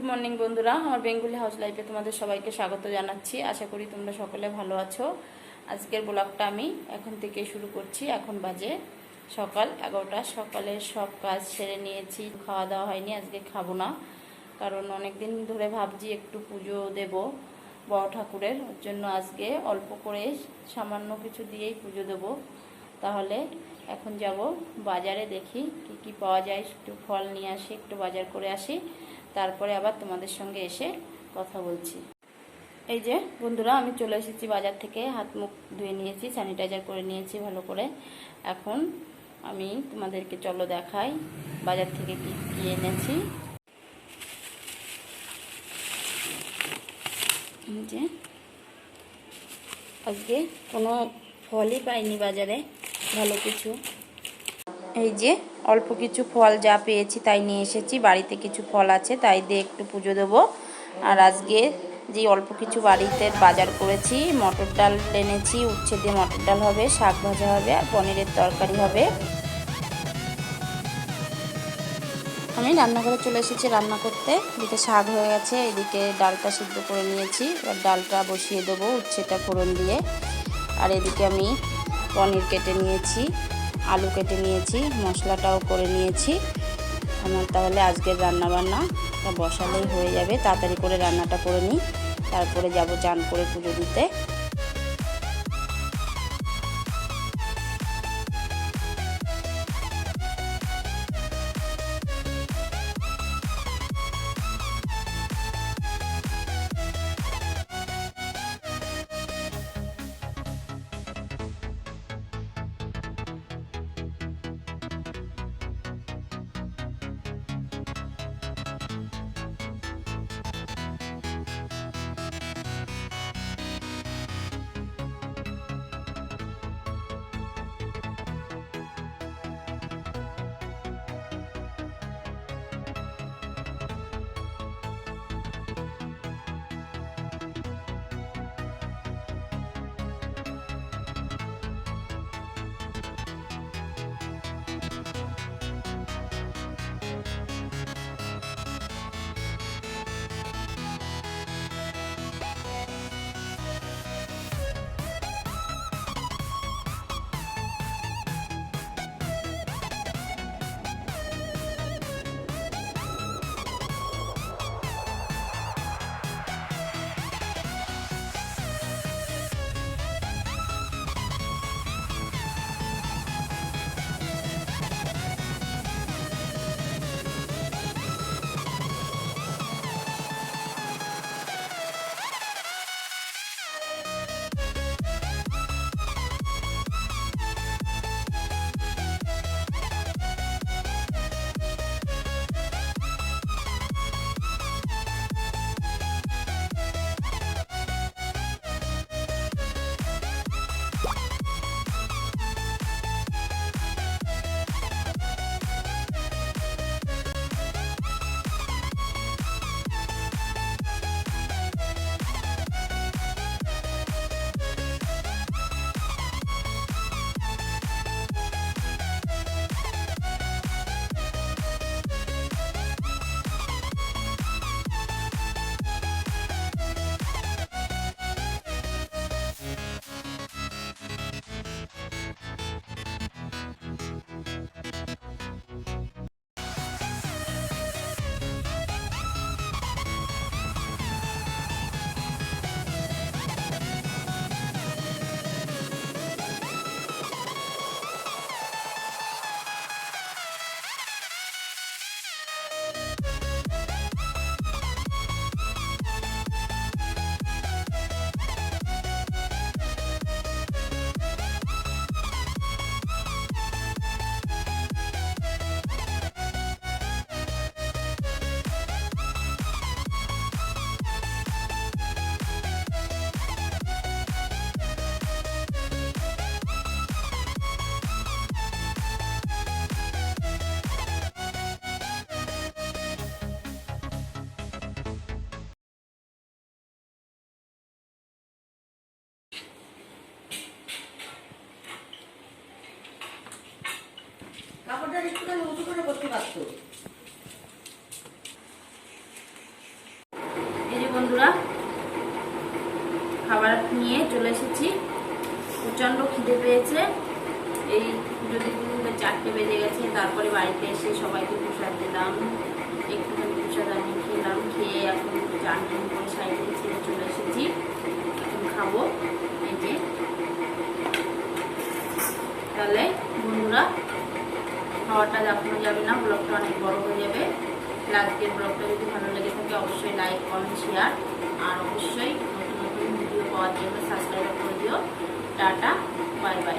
Morning বন্ধুরা, আমার Bengali house লাইফে তোমাদের সবাইকে স্বাগত জানাচ্ছি। আশা করি তোমরা সকলে ভালো আছো। আজকের ব্লগটা আমি এখন থেকে শুরু করছি। এখন বাজে সকাল এগারোটা। সকালে সব কাজ সেরে নিয়েছি, খাওয়া দাওয়া হয়নি, আজকে খাব না। কারণ অনেক দিন ধরে ভাবছি একটু পুজো দেব বড় ঠাকুরের। ওর জন্য আজকে অল্প করে সামান্য কিছু দিয়েই পুজো দেবো। তাহলে এখন যাব বাজারে দেখি কি কি পাওয়া যায়। একটু ফল নিয়ে আসি, একটু বাজার করে আসি। তারপরে আবার তোমাদের সঙ্গে এসে কথা বলছি। এই যে, বন্ধুরা, আমি চলে এসেছি বাজার থেকে। হাত মুখ ধুয়ে নিয়েছি স্যানিটাইজার করে নিয়েছি ভালো করে। এখন আমি তোমাদেরকে চলো দেখাই বাজার থেকে কি কি এনেছি। যে, আজকে কোনো ফলই পাইনি বাজারে, ভালো কিছু। এই যে অল্প কিছু ফল যা পেয়েছি তাই নিয়ে এসেছি। বাড়িতে কিছু ফল আছে, তাই দিয়ে একটু পুজো দেবো। আর আজকে যে অল্প কিছু বাড়িতে বাজার করেছি, মটর ডাল এনেছি, উচ্ছে দিয়ে মটর ডাল হবে, শাক ভাজা হবে, আর পনিরের তরকারি হবে। আমি রান্নাঘরে চলে এসেছি রান্না করতে। এদিকে শাক হয়ে গেছে, এদিকে ডালটা সিদ্ধ করে নিয়েছি। এবার ডালটা বসিয়ে দেবো উচ্ছেটা ফোড়ন দিয়ে। আর এদিকে আমি পনির কেটে নিয়েছি। আলু কেটে নিয়েছি, মশলাটাও করে নিয়েছি। আমার তাহলে আজকের রান্নাবান্না বসালেই হয়ে যাবে। তাড়াতাড়ি করে রান্নাটা করে নিই। তারপরে যাব চান করে পুজো দিতে। বন্ধুরা, খাবার নিয়ে চলে এসেছি। প্রচণ্ড খিদে পেয়েছে। এই যদি চারটে বেজে গেছে, তারপরে বাড়িতে এসে সবাইকে প্রসাদ দিলাম। একটুখানি প্রসাদ আমি খেলাম, খেয়ে এখন চান টান করে সাইডে ছেড়ে চলে এসেছি। এখন খাব। এই যে। তাহলে বন্ধুরা, খাওয়াটা দেখানো যাবে না ব্লকটা অনেক বড় হয়ে যাবে। আজকের ব্লগটা যদি ভালো লেগে থাকে, অবশ্যই লাইক কমেন্ট শেয়ার আর অবশ্যই নতুন নতুন ভিডিও পাওয়ার জন্য সাবস্ক্রাইব করে দিও। Tata bye bye